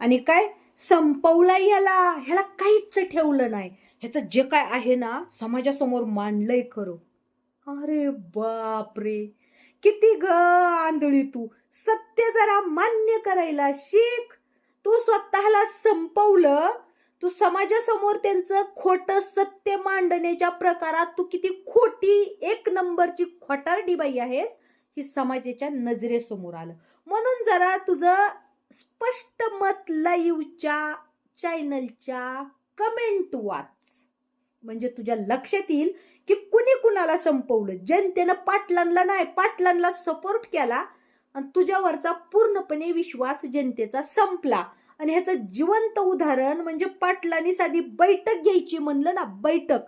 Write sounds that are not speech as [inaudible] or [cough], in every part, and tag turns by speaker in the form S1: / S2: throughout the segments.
S1: आणि काय? संपवला ह्याला ह्याला काहीच ठेवलं नाही. ह्याचं जे काय आहे ना समाजासमोर मांडलंय खरं. अरे बापरे. किती ग आंधळी तू. सत्य जरा मान्य करायला शिक. तू स्वतःला संपवलं. तू समाजासमोर त्यांचं खोटं सत्य मांडण्याच्या प्रकारात तू किती खोटी एक नंबरची खोटारडी बाई आहेस ही समाजाच्या नजरेसमोर आलं. म्हणून जरा तुझं स्पष्ट मत लाईव्हच्या चॅनलच्या कमेंट वाच. म्हणजे तुझ्या लक्षात येईल की कुणी कुणाला संपवलं. जनतेनं पाटलांना नाही पाटलांना सपोर्ट केला आणि तुझ्यावरचा पूर्णपणे विश्वास जनतेचा संपला. आणि ह्याचं जिवंत उदाहरण म्हणजे पाटलांनी साधी बैठक घ्यायची म्हणलं ना बैठक.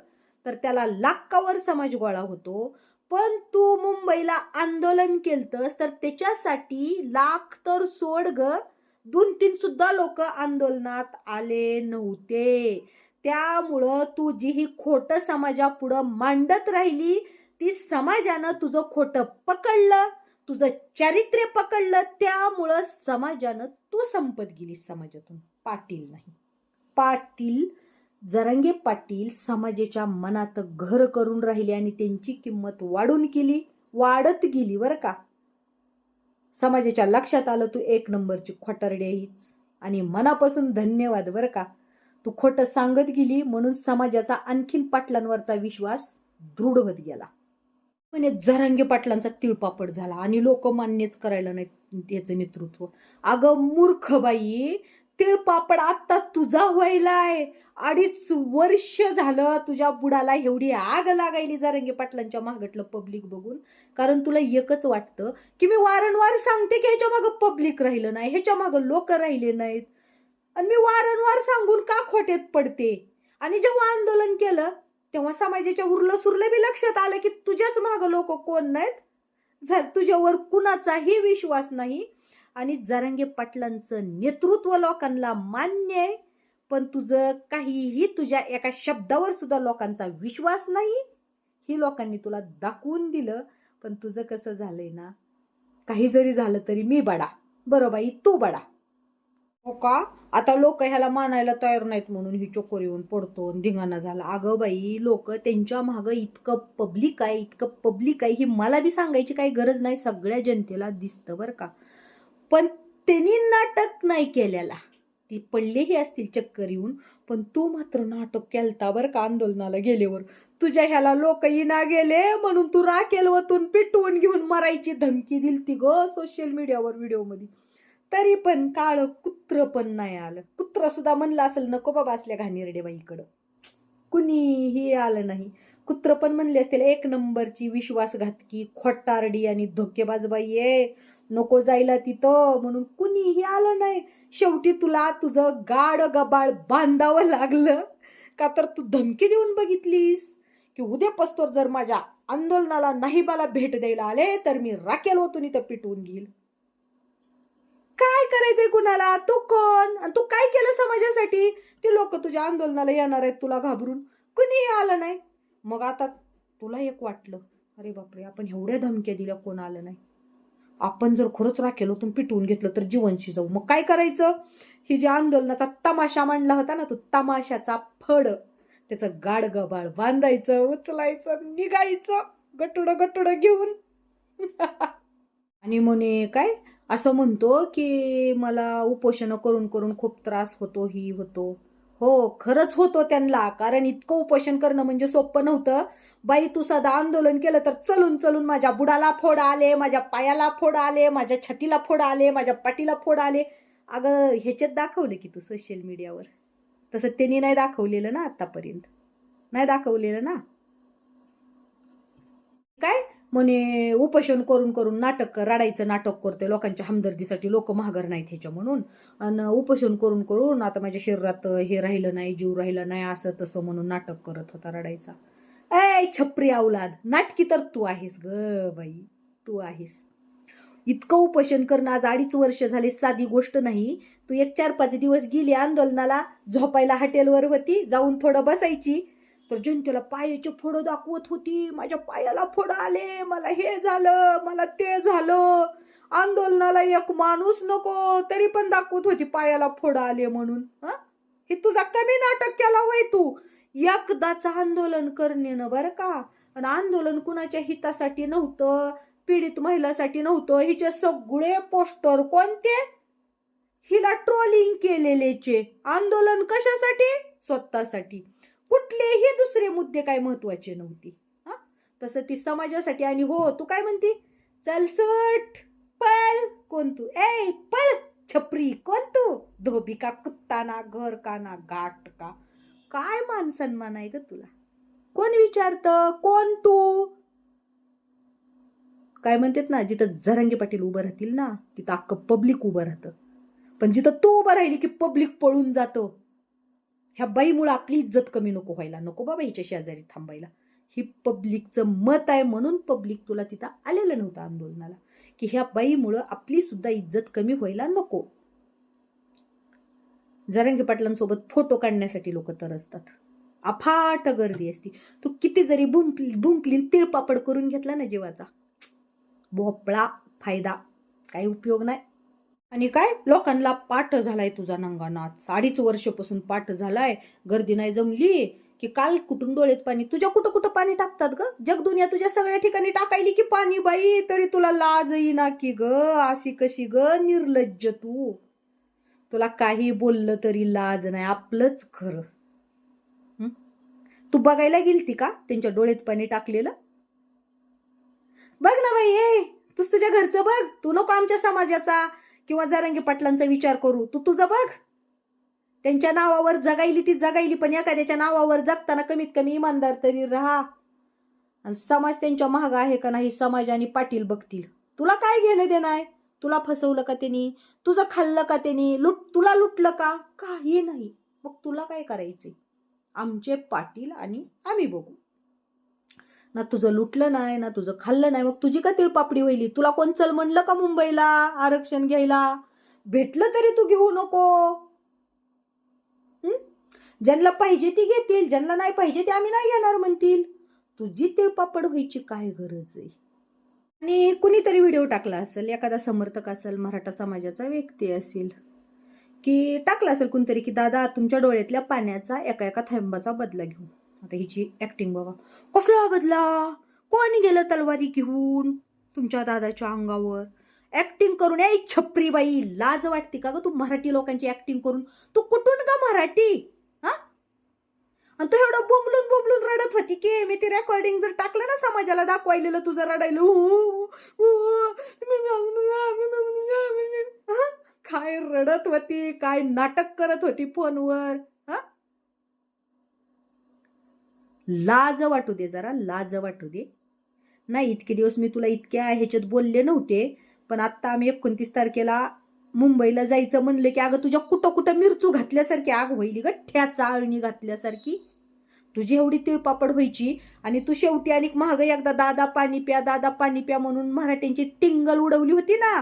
S1: तर त्याला लाखावर समाज गोळा होतो. पण तू मुंबईला आंदोलन केलतस तर त्याच्यासाठी लाख तर सोड ग. दोन तीन सुद्धा लोक आंदोलनात आले नव्हते. त्यामुळं तू जी ही खोटं समाजापुढं मांडत राहिली ती समाजानं तुझं खोटं पकडलं तुझं चारित्र्य पकडलं त्यामुळं समाजानं तू संपत गेली समाजातून. पाटील नाही. पाटील जरंगे पाटील समाजाच्या मनात घर करून राहिले आणि त्यांची किंमत वाढून गेली वाढत गेली बरं का? समाजाच्या लक्षात आलं तू एक नंबरची खोटारडी हीच आणि मनापासून धन्यवाद बरं का? तू खोटं सांगत गेली म्हणून समाजाचा आणखीन पाटलांवरचा विश्वास दृढ होत गेला. म्हणजे जरांगे पाटलांचा तिळपापड झाला आणि लोक मान्यच करायला नाही याचं नेतृत्व. अगं मूर्ख बाई तिळपापड आत्ता तुझा व्हायलाय अडीच वर्ष झालं तुझ्या बुडाला एवढी आग लागायली जरांगे पाटलांच्या मागटलं पब्लिक बघून. कारण तुला एकच वाटतं की मी वारंवार सांगते की ह्याच्या मागं पब्लिक राहिलं नाही ह्याच्या मागं लोक राहिले नाहीत. आणि मी वारंवार सांगून का खोट्यात पडते? आणि जेव्हा आंदोलन केलं तेव्हा समाजाच्या उरलं सुरलं बी लक्षात आलं की तुझ्याच मागं लोक कोण नाहीत? जर तुझ्यावर कुणाचाही विश्वास नाही आणि जरांगे पाटलांचं नेतृत्व लोकांना मान्य आहे. पण तुझं काहीही तुझ्या एका शब्दावर सुद्धा लोकांचा विश्वास नाही. ही लोकांनी तुला दाखवून दिलं. पण तुझं कसं झालंय ना? काही जरी झालं तरी मी बडा. बरं बाई तू बडा. हो का? आता लोक ह्याला मानायला तयार नाहीत म्हणून ही चोकोर येऊन पडतो धिंगाणा झाला. अगं बाई लोक त्यांच्या मागं इतकं पब्लिक आहे इतकं पब्लिक आहे ही मला बी सांगायची काही गरज नाही. सगळ्या जनतेला दिसतं बरं का. पण त्यांनी नाटक नाही केलेला. ती पडलेही असतील चक्कर येऊन पण तू मात्र नाटक केलता बरं का आंदोलनाला गेल्यावर. तुझ्या ह्याला लोक ना गेले म्हणून तू राखेल वतून पिटवून घेऊन मरायची धमकी दिलती ग सोशल मीडियावर व्हिडिओमध्ये तरी पण काळ कुत्र पण नाही आलं. कुत्र सुद्धा म्हणलं असेल नको बाबा असल्या घाणेरडे बाईकडं. कुणीही आलं नाही. कुत्र पण म्हणले असतील एक नंबरची विश्वासघातकी खोटारडी आणि धोकेबाज बाई आहे. नको जायला तिथं म्हणून कुणीही आलं नाही. शेवटी तुला तुझं गाड गबाळ बांधावं लागलं. का तर तू धमकी देऊन बघितलीस? की उद्या पस्तोर जर माझ्या आंदोलनाला नाही मला भेट द्यायला आले तर मी राखेल होतून इथं पिटवून घेईल. काय करायचंय कुणाला? तू कोण? आणि तू काय केलं समाजासाठी? ते लोक तुझ्या आंदोलनाला येणार आहेत तुला घाबरून. कुणीही आलं नाही. मग आता तुला एक वाटलं. अरे बापरे आपण एवढ्या धमक्या दिल्या कोण आलं नाही? आपण जर खरंच राखेल होतून पिटवून घेतलं तर जीवनशी जाऊ. मग काय करायचं? ही जी आंदोलनाचा तमाशा मांडला होता ना तो तमाशाचा फड. त्याचं गाड गबाळ बांधायचं उचलायचं निघायचं गटुडं गटुडं घेऊन. [laughs] आणि म्हणे काय? असं म्हणतो की मला उपोषणं करून करून खूप त्रास होतो ही होतो. हो खरंच होतो त्यांना कारण इतकं उपोषण करणं म्हणजे सोपं नव्हतं. बाई तू सदा आंदोलन केलं तर चलून चलून माझ्या बुडाला फोड आले माझ्या पायाला फोड आले माझ्या छातीला फोड आले माझ्या पाठीला फोड आले. अगं ह्याच्यात दाखवलं की तू सोशल मीडियावर तसं त्यांनी नाही दाखवलेलं ना आतापर्यंत. नाही दाखवलेलं ना? काय? म्हणे उपोषण करून करून नाटक रडायचं नाटक करते लोकांच्या हमदर्दीसाठी. लोक महागर नाहीत ह्याच्या म्हणून. आणि उपोषण करून करून आता माझ्या शरीरात हे राहिलं नाही जीव राहिलं नाही असं तसं म्हणून नाटक करत होता रडायचा. ऐ छपरी अवलाद नाटकी तर तू आहेस ग बाई. तू आहेस. इतकं उपोषण करणं आज अडीच वर्ष झाले साधी गोष्ट नाही. तू एक चार पाच दिवस गेली आंदोलनाला झोपायला हॉटेलवर होती जाऊन थोडं बसायची. तर जनतेला पायाचे फोडं दाखवत होती. माझ्या पायाला फोडं आले. मला हे झालं मला ते झालं. आंदोलनाला एक माणूस नको तरी पण दाखवत होती पायाला फोडं आले म्हणून. हा? हे तुझा कमी नाटक केला वय तू. एकदाच आंदोलन करणे बरं का. आणि आंदोलन कुणाच्या हितासाठी नव्हतं पीडित महिलासाठी नव्हतं. हिचे सगळे पोस्टर कोणते? हिला ट्रोलिंग केलेलेचे. आंदोलन कशासाठी? स्वतःसाठी. कुठलेही दुसरे मुद्दे काय महत्त्वाचे नव्हते. हा? तसं ती समाजासाठी आणि हो तू काय म्हणती? चल सुट पळ कोण तू ए पळ छपरी कोण तू धोबी का कुत्ता ना घर का ना गाठ का? काय मान सन्मान आहे ग तुला? कोण विचारतं? कोण तू काय म्हणतात ना जिथं झरंगे पाटील उभं राहतील ना तिथं अख्खं पब्लिक उभं राहतं. पण जिथं तू उभं राहिली की पब्लिक पळून जातं. ह्या बाईमुळं आपली इज्जत कमी नको व्हायला. नको बाबा हिच्या शेजारी थांबायला. ही पब्लिकचं मत आहे म्हणून पब्लिक तुला तिथं आलेलं नव्हतं आंदोलनाला. की ह्या बाईमुळं आपली सुद्धा इज्जत कमी व्हायला नको. जरंगी पाटलांसोबत फोटो काढण्यासाठी लोक तर असतात अफाट गर्दी असती. तू किती जरी भुंकली भुंकली तिळपापड करून घेतला ना जीवाचा. भोपळा फायदा. काही उपयोग नाही. आणि काय? लोकांना पाठ झालाय तुझा नंगानाथ अडीच वर्षापासून पाठ झालाय. गर्दी नाही जमली की काल कुठून डोळ्यात पाणी? तुझ्या कुठं कुठं पाणी टाकतात ग? जगदुनिया तुझ्या सगळ्या ठिकाणी टाकायली की पाणी बाई? तरी तुला लाज येईना की ग? अशी कशी ग? निर्लज्ज तू. तुला काही बोललं तरी लाज नाही. आपलंच खरं. तू बघायला गेलती का त्यांच्या डोळ्यात पाणी टाकलेलं? बघ ना बाई ए तूच तुझ्या घरचं बघ. तू नको आमच्या समाजाचा. किंवा जरंगी पाटलांचा विचार करू तू तुझं बघ. त्यांच्या नावावर जगायली ती जगायली पण एखाद्याच्या नावावर जगताना कमीत कमी इमानदार तरी राहा. आणि समाज त्यांच्या महाग आहे का नाही समाज आणि पाटील बघतील. तुला काय घेणं देणं आहे तुला फसवलं का त्यांनी? तुझं खाल्लं का त्यांनी? लुट तुला लुटलं का? काही नाही. मग तुला काय करायचंय? आमचे पाटील आणि आम्ही बघू. ना तुझं लुटलं नाही ना तुझं खाल्लं नाही मग तुझी का तिळपापडी वहिली? तुला कोण चल म्हणलं का मुंबईला आरक्षण घ्यायला? भेटलं तरी तू घेऊ नको. ज्यांना पाहिजे ती घेतील ज्यांना नाही पाहिजे ते आम्ही नाही घेणार म्हणतील. तुझी तिळपापड व्हायची काय गरज आहे? आणि कुणीतरी व्हिडिओ टाकला असेल एखादा समर्थक असेल मराठा समाजाचा व्यक्ती असेल की टाकला असेल कोणतरी की दादा तुमच्या डोळ्यातल्या पाण्याचा एका एका थेंबाचा बदला घेऊ. आता हिची ॲक्टिंग बघा. कसला बदला? कोण गेलं तलवारी घेऊन तुमच्या दादाच्या अंगावर? ॲक्टिंग करून या छपरी बाई लाज वाटते का ग तू मराठी लोकांची ॲक्टिंग करून? तू कुठून का मराठी? हा? आणि तू एवढं बोंबलून बोंबलून रडत होती की मी ते रेकॉर्डिंग जर टाकलं ना समाजाला दाखवायलेलं तुझं रडायला काय रडत होती काय नाटक करत होती फोनवर हा लाज वाटू दे जरा लाज वाटू दे. नाही इतके दिवस मी तुला इतक्या ह्याच्यात बोलले नव्हते पण आत्ता आम्ही एकोणतीस तारखेला मुंबईला जायचं म्हणलं की अगं तुझ्या कुठं कुठं मिरचू घातल्यासारखी आग होईल ग ठ्याचा चाळणी घातल्यासारखी. तुझी एवढी तिळपापड व्हायची आणि तू शेवटी आणि महाग एकदा दादा पाणी प्या दादा पाणी प्या म्हणून मराठ्यांची टिंगल उडवली होती ना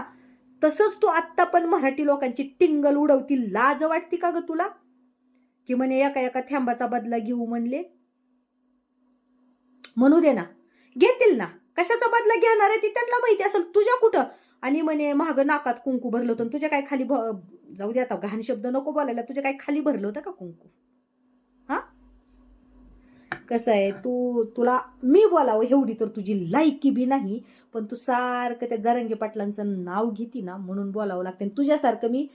S1: तसंच तू आत्ता पण मराठी लोकांची टिंगल उडवती. लाज वाटती का ग तुला? की म्हणे एका एका थेंबाचा बदला घेऊ म्हणले. म्हणू दे ना. घेतील ना. कशाचा बदला घेणार आहे ती त्यांना माहिती असेल. तुझ्या कुठं? आणि म्हणे महाग नाकात कुंकू भरलं होतं आणि तुझ्या काय खाली भ- जाऊ दे आता घाण शब्द नको बोलायला. तुझ्या काय खाली भरलं होतं का कुंकू? हा? कसं आहे? तू तुला मी बोलावं एवढी तर तुझी लायकी बी नाही. पण तू सारखं त्या जरंगे पाटलांचं नाव घेती ना म्हणून बोलावं लागतं. आणि तुझ्यासारखं मी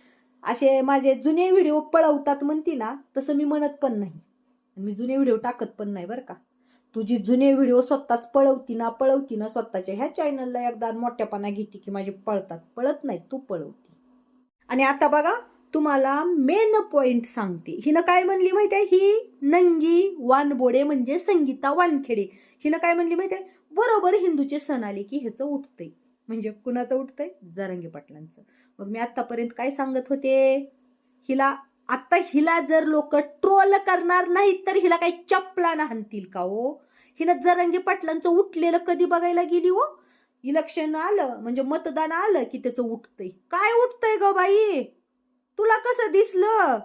S1: असे माझे जुने व्हिडिओ पळवतात म्हणती ना तसं मी म्हणत पण नाही. मी जुने व्हिडिओ टाकत पण नाही बरं का. तुझी जुने व्हिडिओ स्वतःच पळवती ना पळवती ना स्वतःच्या ह्या चॅनलला एकदा मोठ्यापणा घेते की माझे पळतात. पळत नाही तू पळवती. आणि आता बघा तुम्हाला मेन पॉइंट सांगते. हिनं काय म्हणली माहिती आहे? ही नंगी वानबोडे म्हणजे संगीता वानखेडे. हिनं काय म्हणली माहिती आहे? बरोबर हिंदूचे सण आले की ह्याचं उठतंय. म्हणजे कुणाचं उठतंय? जरंगे पाटलांचं. मग मी आत्तापर्यंत काय सांगत होते? हिला आता हिला जर लोक ट्रोल करणार नाहीत तर हिला काही चपला हाणतील का हो? हिनं जरंगी पाटलांचं उठलेलं कधी बघायला गेली हो? इलेक्शन आलं म्हणजे मतदान आलं की त्याचं उठतंय. काय उठतंय ग बाई? तुला कसं दिसलं?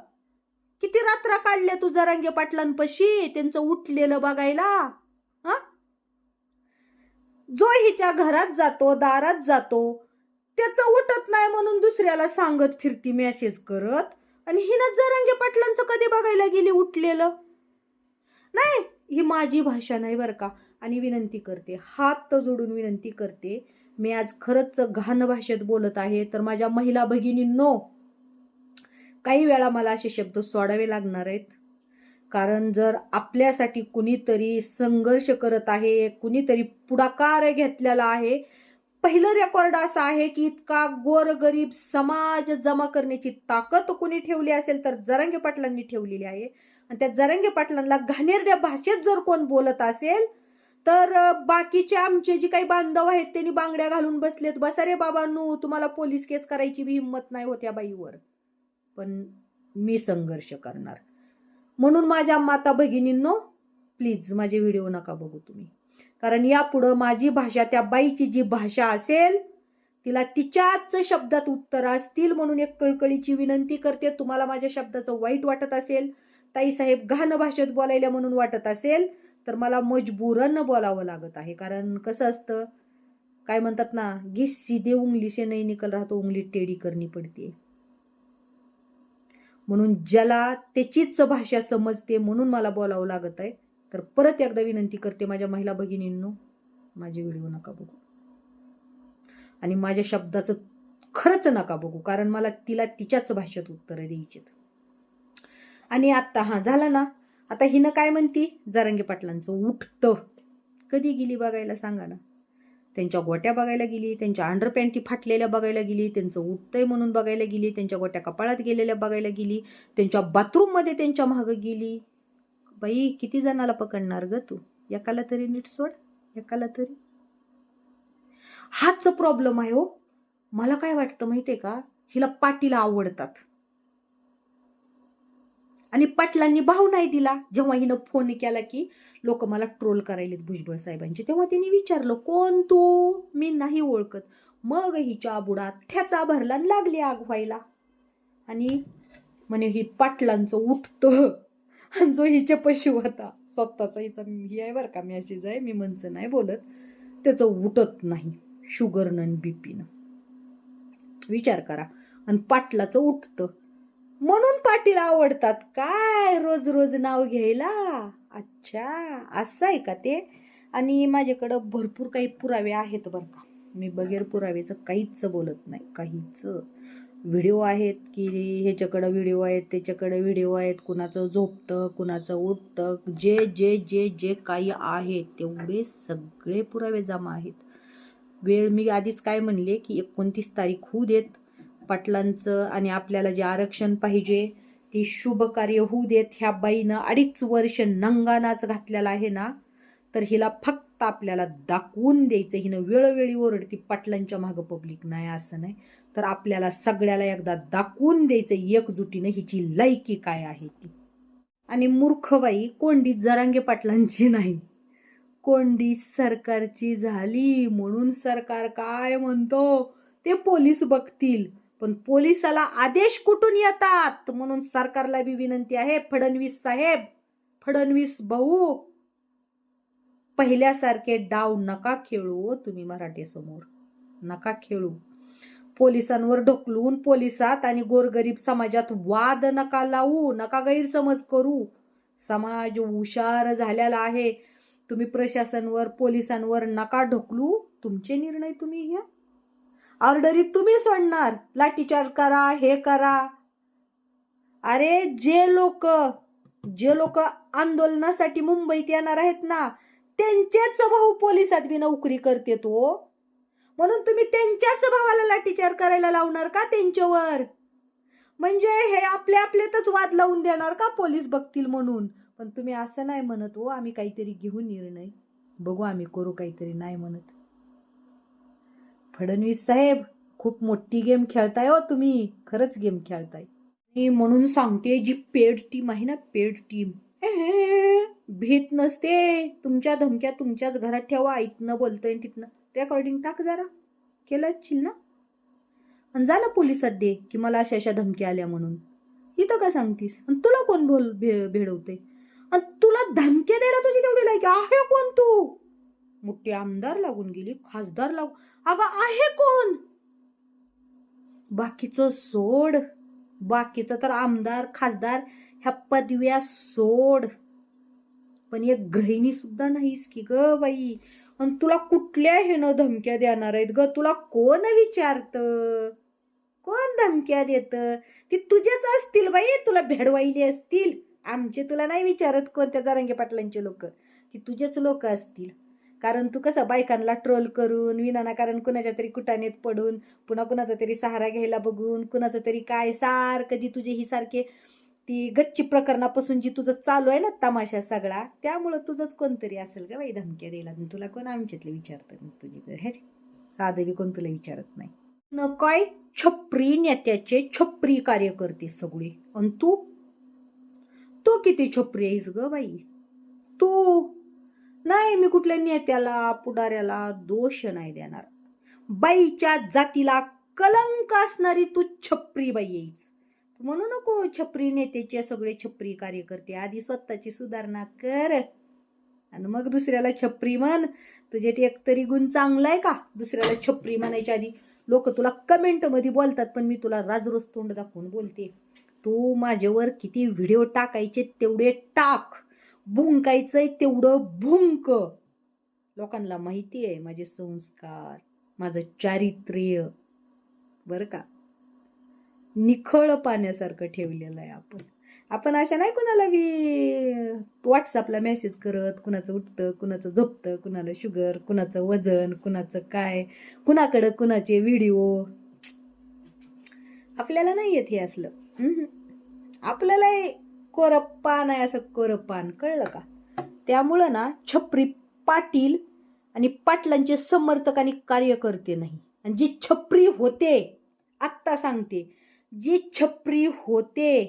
S1: किती रात्रा काढल्या तू जरांगे पाटलांपाशी त्यांचं उठलेलं बघायला? हा? जो हिच्या घरात जातो दारात जातो त्याचं उठत नाही म्हणून दुसऱ्याला सांगत फिरती मेसेज करत. आणि हिनं जरांगे पाटलांचं कधी बघायला गेली उठलेलं? नाही ही माझी भाषा नाही बरं का. आणि विनंती करते हात जोडून विनंती करते मी आज खरंच घाण भाषेत बोलत आहे तर माझ्या महिला भगिनींनो काही वेळा मला असे शब्द सोडावे लागणार आहेत. कारण जर आपल्यासाठी कुणीतरी संघर्ष करत आहे कुणीतरी पुढाकार घेतलेला आहे पहिलं रेकॉर्ड असं आहे की इतका गोरगरीब समाज जमा करण्याची ताकद कुणी ठेवली असेल तर जरांगे पाटलांनी ठेवलेली आहे. आणि त्या जरांगे पाटलांना घाणेरड्या भाषेत जर कोण बोलत असेल तर बाकीचे आमचे जे काही बांधव आहेत त्यांनी बांगड्या घालून बसलेत. बसा रे बाबांनो तुम्हाला पोलीस केस करायची बी हिंमत नाही होत्या बाईवर. पण मी संघर्ष करणार. म्हणून माझ्या माता भगिनींनो प्लीज माझे व्हिडिओ नका बघू तुम्ही. कारण यापुढं माझी भाषा त्या बाईची जी भाषा असेल तिला तिच्याच शब्दात उत्तर असतील म्हणून एक कळकळीची विनंती करते. तुम्हाला माझ्या शब्दाचं वाईट वाटत असेल ताईसाहेब घाण भाषेत बोलायला म्हणून वाटत असेल तर मला मजबूरन बोलावं लागत आहे. कारण कसं असतं काय म्हणतात ना घी सीधे उंगली से नाही निकल राहतो उंगली टेडी करणी पडते. म्हणून ज्याला त्याचीच भाषा समजते म्हणून मला बोलावं लागत आहे. तर परत एकदा विनंती करते माझ्या महिला भगिनींनो माझे व्हिडिओ नका बघू. आणि माझ्या शब्दाचं खरंच नका बघू कारण मला तिला तिच्याच भाषेत उत्तरं द्यायची आणि आत्ता हां झालं ना? आता हिनं काय म्हणती? जारंगे पाटलांचं उठतं. कधी गेली बघायला सांगा ना? त्यांच्या गोट्या बघायला गेली त्यांच्या अंडरपॅन्टी फाटलेल्या बघायला गेली त्यांचं उठतंय म्हणून बघायला गेली त्यांच्या गोट्या कपाळात गेलेल्या बघायला गेली त्यांच्या बाथरूममध्ये त्यांच्या मागं गेली. बाई किती जणाला पकडणार ग तू? एकाला तरी नीट सोड एकाला तरी. हाच प्रॉब्लेम आहे हो. मला काय वाटतं माहितीये का? हिला पाटीला आवडतात. आणि पाटलांनी भाव नाही दिला. जेव्हा हिनं फोन केला की लोक मला ट्रोल करायलेत भुजबळ साहेबांचे. तेव्हा तिने विचारलं कोण तू? मी नाही ओळखत. मग हिच्या बुडात ठ्याचा भरला आणि लागली आग व्हायला. आणि म्हणे ही पाटलांचं उठतं. आणि [laughs] जो हिच्या पशु होता. स्वतःचा हिचा ही आहे बरं का मी अशीच आहे मी म्हणचं नाही बोलत. त्याचं उठत नाही शुगरनं आणि बीपीनं विचार करा. आणि पाटलाचं उठतं. म्हणून पाटील आवडतात. काय रोज रोज नाव घ्यायला? अच्छा असं आहे का ते? आणि माझ्याकडं भरपूर काही पुरावे आहेत बरं का. मी बगैर पुरावेचं काहीच बोलत नाही काहीच. व्हिडिओ आहेत की ह्याच्याकडं व्हिडिओ आहेत त्याच्याकडे व्हिडिओ आहेत कुणाचं झोपतं कुणाचं उठतं जे जे जे जे काही आहे तेवढे सगळे पुरावे जमा आहेत. वेळ मी आधीच काय म्हणले की एकोणतीस तारीख होऊ देत. पाटलांचं आणि आपल्याला जे आरक्षण पाहिजे ती शुभ कार्य होऊ देत. ह्या बाईनं अडीच वर्ष नंगानाच घातलेला आहे ना तर हिला फक्त आपल्याला दाखवून द्यायचं हिनं वेळोवेळी ओरडती पाटलांच्या मागं पब्लिक नाही असं नाही. तर आपल्याला सगळ्याला एकदा दाखवून द्यायचं एकजुटीनं हिची लायकी काय आहे ती. आणि मूर्खबाई कोंडी जरांगे पाटलांची नाही. कोंडी सरकारची झाली म्हणून सरकार काय म्हणतो? ते पोलीस बघतील. पण पोलिसाला आदेश कुठून येतात? म्हणून सरकारला बी विनंती आहे फडणवीस साहेब फडणवीस भाऊ. पहिल्यासारखे डाव नका खेळू हो तुम्ही मराठीसमोर. नका खेळू. पोलिसांवर ढकलून पोलिसात आणि गोरगरीब समाजात वाद नका लावू नका गैरसमज करू. समाज हुशार झालेला आहे. तुम्ही प्रशासनवर पोलिसांवर नका ढकलू. तुमचे निर्णय तुम्ही घ्या. ऑर्डरी तुम्ही सोडणार. लाठीचार्ज करा हे करा. अरे जे लोक जे लोक आंदोलनासाठी मुंबईत येणार आहेत ना त्यांच्याच भाऊ पोलिसात बी नोकरी करते तो. म्हणून तुम्ही त्यांच्याच भावाला लाठीचार करायला लावणार का त्यांच्यावर? म्हणजे हे आपल्या आपल्यातच वाद लावून देणार का पोलीस बघतील म्हणून? पण तुम्ही असं नाही म्हणत हो आम्ही काहीतरी घेऊन निर्णय. बघू आम्ही करू काहीतरी नाही म्हणत. फडणवीस साहेब खूप मोठी गेम खेळताय हो तुम्ही. खरंच गेम खेळताय. मी म्हणून सांगते जी पेड टीम आहे ना पेड टीम [laughs] भीत नसते. तुमच्या धमक्या तुमच्याच घरात ठेवा. इथनं बोलतंय तिथनं. रेकॉर्डिंग टाक जरा. केलं असशील ना? आणि झालं पोलिसात दे की मला अशा अशा धमक्या आल्या म्हणून. इथं का सांगतीस? आणि तुला कोण बोल भे भेडवते आणि तुला धमक्या द्यायला तुझी तेवढी लायकी आहे कोण तू? मोठी आमदार लागून गेली खासदार लागून अगं आहे कोण? बाकीचं सोड. बाकीचं तर आमदार खासदार ह्या पदव्या सोड. पण एक गृहिणी सुद्धा नाहीस की ग बाई. आणि तुला कुठल्या हेनं धमक्या देणार आहेत ग? तुला कोण विचारत? कोण धमक्या देत? ती तुझेच असतील बाई. तुला भेडवाईले असतील. आमचे तुला नाही विचारत कोणत्या जारंगे पाटलांचे लोक. ती तुझेच लोक असतील. कारण तू कसं बायकांना ट्रोल करून विनाना कारण कुणाच्या तरी कुटानेत पडून पुन्हा कुणाचा तरी सहारा घ्यायला बघून कुणाचं तरी काय सार कधी तुझे ही सारखे ती गच्ची प्रकरणापासून जी तुझं चालू आहे ना तमाशा सगळा त्यामुळं तुझंच कोणतरी असेल का बाई धमक्या द्यायला. आणि तुला कोण आमच्यातलं विचारतं तुझी तर हे साधं बी कोण तुला विचारत नाही. न काय छप्री नेत्याचे छपरी कार्यकर्ते सगळे. आणि तू? तू किती छपरी आहेस ग बाई? तू? नाही मी कुठल्या नेत्याला पुढाऱ्याला दोष नाही देणार. बाईच्या जातीला कलंक असणारी तू छप्री बाई आहेस. म्हणू नको छपरी नेत्याचे सगळे छपरी कार्यकर्ते. आधी स्वतःची सुधारणा कर. आणि मग दुसऱ्याला छपरी म्हण. तुझे ते एकतरी गुण चांगला आहे का? दुसऱ्याला छपरी म्हणायच्या आधी. लोक तुला कमेंटमध्ये बोलतात पण मी तुला राजरोज तोंड दाखवून बोलते. तू माझ्यावर किती व्हिडिओ टाकायचे तेवढे टाक. भुंकायचंय तेवढं भुंक. लोकांना माहिती आहे माझे संस्कार माझं चारित्र्य. बरं का? निखळ पाण्यासारखं ठेवलेलं आहे आपण. आपण अशा नाही कुणाला बी व्हॉट्सअपला मेसेज करत कुणाचं उठतं कुणाचं झोपतं कुणाला शुगर कुणाचं वजन कुणाचं काय कुणाकडं कुणाचे व्हिडिओ आपल्याला नाही येत हे असलं. आपल्याला कोरं पान आहे असं कोरं पान कळलं का? त्यामुळं ना छपरी पाटील आणि पाटलांचे समर्थक आणि कार्यकर्ते नाही. आणि जी छपरी होते आत्ता सांगते जी छपरी होते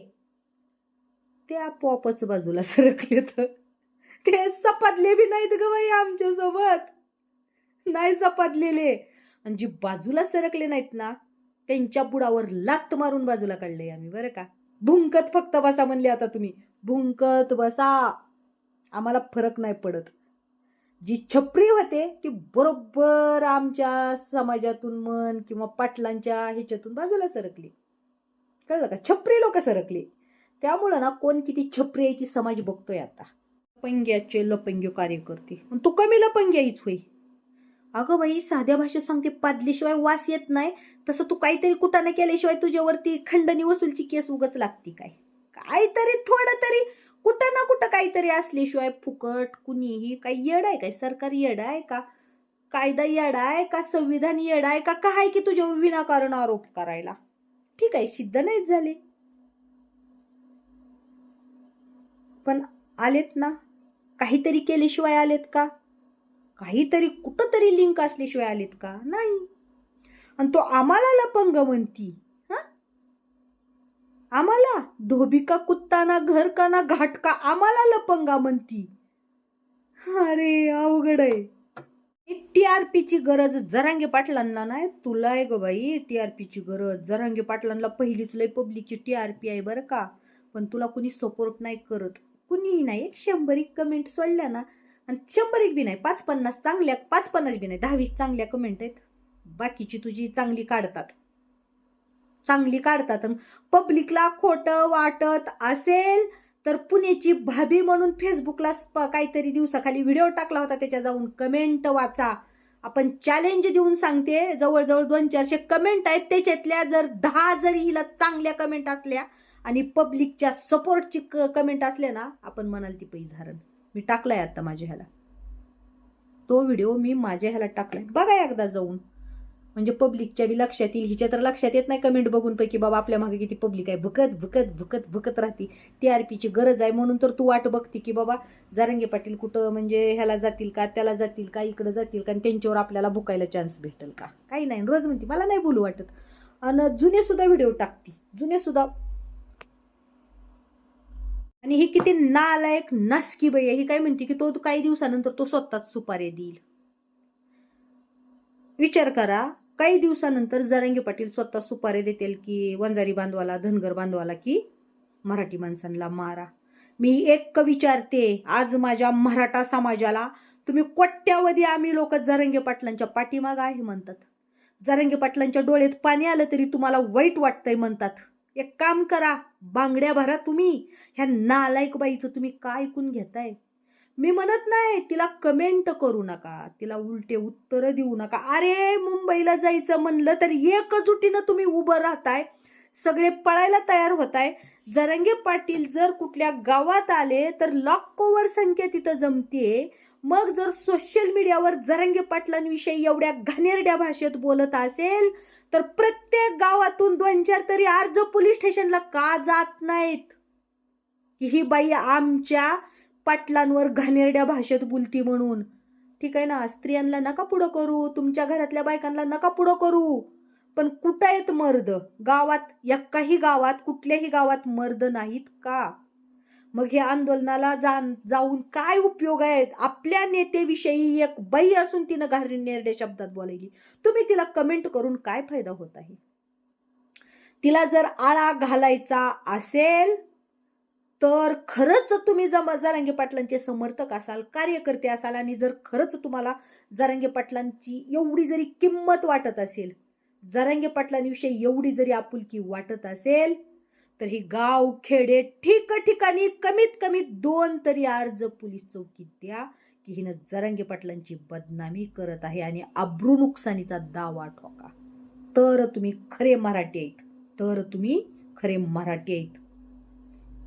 S1: ते आपोआपच बाजूला सरकले तर. ते सपादले बी नाहीत ग बाई आमच्यासोबत. नाही सपादलेले. आणि जी बाजूला सरकले नाहीत ना त्यांच्या बुडावर लात मारून बाजूला काढले आम्ही बरं का? भुंकत फक्त बसा म्हणले आता तुम्ही. भुंकत बसा. आम्हाला फरक नाही पडत. जी छपरी होते ती बरोबर आमच्या समाजातून मन किंवा पाटलांच्या ह्याच्यातून बाजूला सरकली. कळलं का? छपरी लोक सरकली. त्यामुळं ना कोण किती छपरी आहे ती समाज बघतोय आता. लपंग्याचे लपंग्य कार्यकर्ते. आणि तू कमी लपंग्याईच होई अगं बाई साध्या भाषेत सांगते पादलीशिवाय वास येत नाही. तसं तू काहीतरी कुठाने केल्याशिवाय तुझ्यावरती खंडणी वसूलची केस उगच लागती काय? काहीतरी थोडं तरी कुठं ना कुठं काहीतरी असल्याशिवाय फुकट कुणीही काही येड आहे काय? सरकार येड आहे का? कायदा येड आहे का? संविधान येड आहे का? काय की तुझ्यावर विनाकारण आरोप करायला? ठीक आहे सिद्ध नाहीच झाले. पण आलेत ना काहीतरी केल्याशिवाय आलेत का? काहीतरी कुठंतरी लिंक असल्याशिवाय आलेत का? नाही. आणि तो आम्हाला लपंग म्हणती हा? आम्हाला धोबी का कुत्ता ना घर का ना घाट का आम्हाला लपंगा म्हणती. अरे अवघड आहे. टी आर पीची गरज जरांगे पाटलांना नाही. तुला आहे ग बाई टी आर पीची गरज. जरांगे पाटलांना पहिलीच लय पब्लिकची टी आर पी आहे बरं का. पण तुला कुणी सपोर्ट नाही करत. कुणीही नाही. एक शंभर एक कमेंट सोडल्या ना आणि शंभर एक बी नाही. पाच पन्नास चांगल्या पाच पन्नास बी नाही. दहावीस चांगल्या कमेंट आहेत. बाकीची तुझी चांगली काढतात. चांगली काढतात. पब्लिकला खोटं वाटत असेल तर पुण्याची भाभी म्हणून फेसबुकला काहीतरी दिवसाखाली व्हिडिओ टाकला होता. त्याच्या जाऊन कमेंट वाचा. आपण चॅलेंज देऊन सांगते. जवळजवळ दोन चारशे कमेंट आहेत. त्याच्यातल्या जर दहा जरी हिला चांगल्या कमेंट असल्या आणि पब्लिकच्या सपोर्टची क कमेंट असल्या ना आपण म्हणाल ती पैझारण मी टाकलाय आता माझ्या ह्याला. तो व्हिडिओ मी माझ्या ह्याला टाकलाय. बघा एकदा जाऊन. म्हणजे पब्लिकच्या बी लक्षात येईल. हिच्या तर लक्षात येत नाही कमेंट बघून पैकी बाबा आपल्या मागे किती पब्लिक आहे. भुकत भुकत भुकत भुकत राहते. टी आर पीची गरज आहे म्हणून तर तू वाट बघते की बाबा जारंगे पाटील कुठं म्हणजे ह्याला जातील का त्याला जातील का इकडं जातील का आणि त्यांच्यावर आपल्याला भुकायला चान्स भेटेल का? काही नाही. रोज म्हणते मला नाही बोलू वाटत. आणि जुनेसुद्धा व्हिडिओ टाकते. जुनेसुद्धा आणि ही किती नालायक नासकी बाई आहे. ही काय म्हणते की तो काही दिवसानंतर तो स्वतःच सुपारी देईल. विचार करा. काही दिवसानंतर जरंगी पाटील स्वतः सुपारी देतील की वंजारी बांधवाला धनगर बांधवाला की मराठी माणसांना मारा. मी एक विचारते आज माझ्या मराठा समाजाला तुम्ही कोट्यावधी आम्ही लोक जरंगे पाटलांच्या पाठीमाग आहे म्हणतात. जरंगे पाटलांच्या डोळ्यात पाणी आलं तरी तुम्हाला वाईट वाटतंय म्हणतात. एक काम करा बांगड्या भरा तुम्ही. ह्या नालायक बाईचं तुम्ही काय ऐकून घेताय? मी म्हणत नाही तिला कमेंट करू नका तिला उलटे उत्तर देऊ नका. अरे मुंबईला जायचं म्हणलं तर एकजुटीनं तुम्ही उभं राहताय सगळे पळायला तयार होताय. जरंगे पाटील जर कुठल्या गावात आले तर लाखोवर संख्या तिथं जमते मग जर सोशल मीडियावर जरंगे पाटलांविषयी एवढ्या घाणेरड्या भाषेत बोलत असेल तर प्रत्येक गावातून दोन चार तरी अर्ज पोलीस स्टेशनला का जात नाहीत? ही बाई आमच्या पाटलांवर घाणेरड्या भाषेत बोलती म्हणून. ठीक आहे ना? स्त्रियांना नका पुढं करू. तुमच्या घरातल्या बायकांना नका पुढं करू. पण कुठं आहेत मर्द? गावात एकाही गावात कुठल्याही गावात मर्द नाहीत का? मग हे आंदोलनाला जा जाऊन काय उपयोग आहेत? आपल्या नेतेविषयी एक बाई असून तिनं घाणेरड्या शब्दात बोलायली. तुम्ही तिला कमेंट करून काय फायदा होत आहे? तिला जर आळा घालायचा असेल तर खरंच तुम्ही जम जारांगे पाटलांचे समर्थक असाल कार्यकर्ते असाल आणि जर खरंच तुम्हाला जरांगे पाटलांची एवढी जरी किंमत वाटत असेल जरांगे पाटलांविषयी एवढी जरी आपुलकी वाटत असेल तर ही गाव खेडे ठीक ठिकाणी कमीत कमी दोन तरी अर्ज पोलीस चौकीत द्या की हिनं जरांगे पाटलांची बदनामी करत आहे आणि अब्रू नुकसानीचा दावा ठोका. तर तुम्ही खरे मराठी आहेत. तर तुम्ही खरे मराठी आहेत.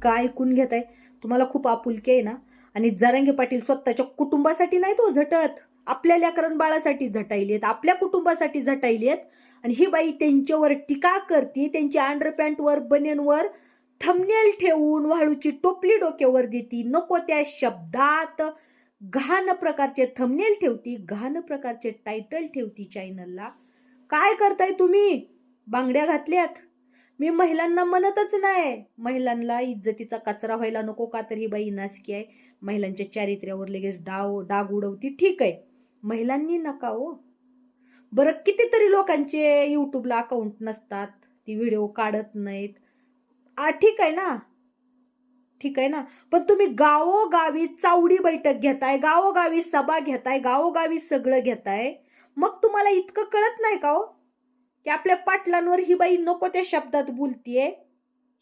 S1: काय ऐकून घेताय? तुम्हाला खूप आपुलकी आहे ना? आणि जरांगे पाटील स्वतःच्या कुटुंबासाठी नाही तो झटत. आपल्या लेकरण बाळासाठी झटायली आहेत आपल्या कुटुंबासाठी झटायली आहेत आणि ही बाई त्यांच्यावर टीका करते त्यांच्या अंडरपॅन्टवर बनेनवर थमनेल ठेवून वाळूची टोपली डोक्यावर देती. नको त्या शब्दात. घाण प्रकारचे थमनेल ठेवती घाण प्रकारचे टायटल ठेवती चॅनलला काय करताय तुम्ही? बांगड्या घातल्यात. मी महिलांना म्हणतच नाही. महिलांना इज्जतीचा कचरा व्हायला नको का तर ही बाई नासकी आहे. महिलांच्या चारित्र्यावर लगेच डाव डाग उडवती ठीक आहे. महिलांनी नका हो. बरं कितीतरी लोकांचे यूट्यूबला अकाउंट नसतात. ती व्हिडिओ काढत नाहीत. आ ठीक आहे ना? ठीक आहे ना? पण तुम्ही गावोगावी चावडी बैठक घेताय गावोगावी सभा घेताय गावोगावी सगळं घेताय. मग तुम्हाला इतकं कळत नाही का हो? की आपल्या पाटलांवर ही बाई नको त्या शब्दात बोलतीये.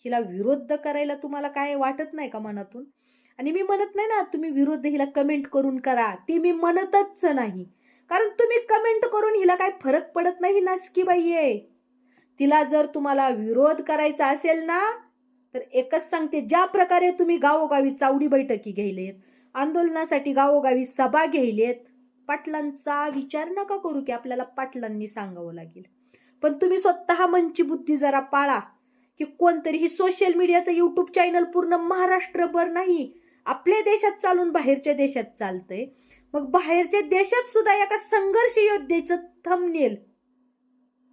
S1: हिला विरोध करायला तुम्हाला काय वाटत नाही का मनातून? आणि मी म्हणत नाही ना तुम्ही विरोध हिला कमेंट करून करा. ते मी म्हणतच नाही. कारण तुम्ही कमेंट करून हिला काय फरक पडत नाही नासकी बाई आहे. तिला जर तुम्हाला विरोध करायचा असेल ना तर एकच सांगते ज्या प्रकारे तुम्ही गावोगावी चावडी बैठकी घ्यायलेत आंदोलनासाठी गावोगावी सभा घ्यायलेत पाटलांचा विचार नका करू की आपल्याला पाटलांनी सांगावं लागेल. पण तुम्ही स्वतः मनची बुद्धी जरा पाळा की कोणतरी ही सोशल मीडियाचं युट्यूब चॅनल पूर्ण महाराष्ट्रभर नाही आपल्या देशात चालून बाहेरच्या देशात चालतंय. मग बाहेरच्या देशात सुद्धा एका संघर्ष योद्धेचं थंबनेल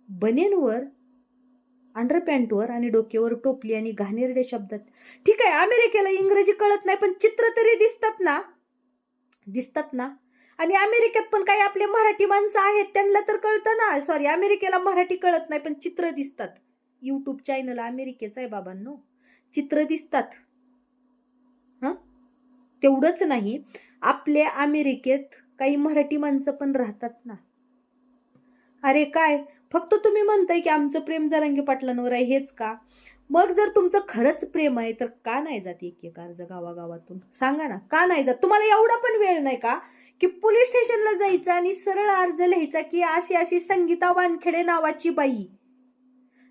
S1: बनेनवर अंडरपॅन्टवर आणि डोक्यावर टोपली आणि घाणेरड्या शब्दात. ठीक आहे अमेरिकेला इंग्रजी कळत नाही पण चित्र तरी दिसतात ना? दिसतात ना? आणि अमेरिकेत पण काही आपले मराठी माणसं आहेत त्यांना तर कळतं ना. सॉरी अमेरिकेला मराठी कळत नाही पण चित्र दिसतात. यूट्यूब चॅनल अमेरिकेचं आहे बाबांनो. चित्र दिसतात. हां? तेवढंच नाही. आपल्या अमेरिकेत काही मराठी माणसं पण राहतात ना. अरे काय? फक्त तुम्ही म्हणताय की आमचं प्रेम जरांगी पाटलांवर आहे हेच का? मग जर तुमचं खरंच प्रेम आहे तर का नाही जात एक एक अर्ज गावागावातून? सांगा ना का नाही जात? तुम्हाला एवढा पण वेळ नाही का? की पोलीस स्टेशनला जायचं आणि सरळ अर्ज लिहायचा की अशी अशी संगीता वानखेडे नावाची बाई.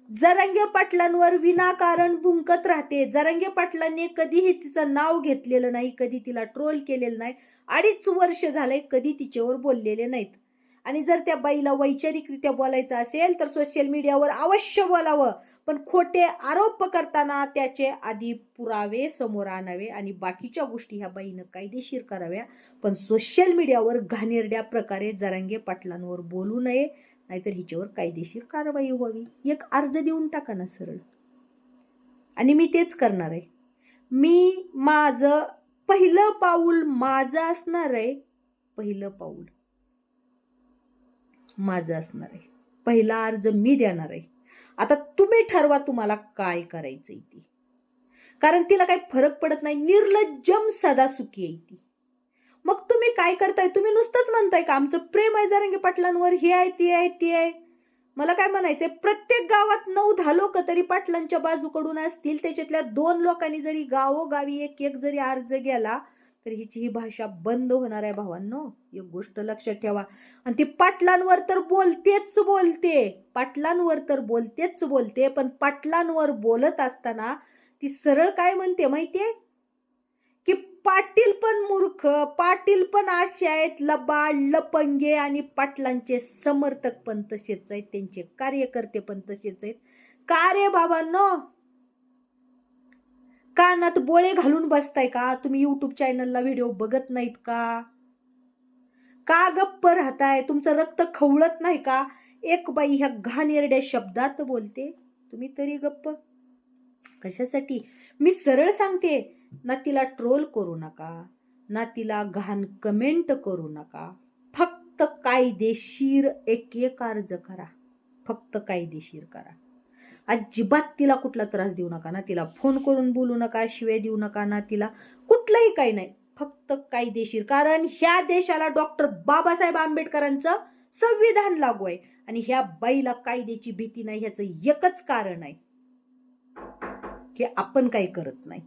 S1: जरंगे पाटलांवर विनाकारण भुंकत राहते. जरंगे पाटलांनी कधीही तिचं नाव घेतलेलं नाही कधी तिला ट्रोल केलेलं नाही. अडीच वर्ष झालंय कधी तिच्यावर बोललेले नाहीत. आणि जर त्या बाईला वैचारिकरित्या बोलायचं असेल तर सोशल मीडियावर अवश्य बोलावं. पण खोटे आरोप करताना त्याचे आधी पुरावे समोर आणावे आणि बाकीच्या गोष्टी ह्या बाईनं कायदेशीर कराव्या. पण सोशल मीडियावर घाणेरड्या प्रकारे जरांगे पाटलांवर बोलू नये नाहीतर हिच्यावर कायदेशीर कारवाई व्हावी. एक अर्ज देऊन टाका ना सरळ. आणि मी तेच करणार आहे. मी माझं पहिलं पाऊल माझं असणार आहे पहिलं पाऊल. माझं असणार आहे. पहिला अर्ज मी देणार आहे. आता तुम्ही ठरवा तुम्हाला काय करायचंय ती. कारण तिला काही फरक पडत नाही. निर्लज्जम सदा सुखी आहे ती. मग तुम्ही काय करताय? तुम्ही नुसतंच म्हणताय का आमचं प्रेम आहे जरांगे पाटलांवर हे आहे ते आहे ते आहे. मला काय म्हणायचंय? प्रत्येक गावात नऊ दहा लोक तरी पाटलांच्या बाजूकडून असतील. त्याच्यातल्या दोन लोकांनी जरी गावोगावी एक एक जरी अर्ज गेला तर हिची ही भाषा बंद होणार आहे भावांनो. एक गोष्ट लक्षात ठेवा. आणि ती पाटलांवर तर बोलतेच बोलते. पाटलांवर तर बोलतेच बोलते. पण पाटलांवर बोलत असताना ती सरळ काय म्हणते माहितीये? की पाटील पण मूर्ख पाटील पण असे आहेत लबाड लपंगे आणि पाटलांचे समर्थक पण तसेच आहेत. त्यांचे कार्यकर्ते पण तसेच आहेत. का रे बाबांनो कानात बोळे घालून बसताय का? तुम्ही युट्यूब चॅनलला व्हिडिओ बघत नाहीत का? का गप्प राहताय? तुमचं रक्त खवळत नाही का? एक बाई ह्या घाणेरड्या शब्दात बोलते तुम्ही तरी गप्प. कशासाठी? मी सरळ सांगते ना तिला ट्रोल करू नका ना तिला घाण कमेंट करू नका. फक्त कायदेशीर एक एक अर्ज करा. फक्त कायदेशीर करा. अजिबात तिला कुठला त्रास देऊ नका ना तिला फोन करून बोलू नका शिवाय देऊ नका ना तिला. कुठलंही काही नाही फक्त कायदेशीर. कारण ह्या देशाला डॉक्टर बाबासाहेब आंबेडकरांचं संविधान लागू आहे आणि ह्या बाईला कायद्याची भीती नाही ह्याचं एकच कारण आहे की आपण काही करत नाही.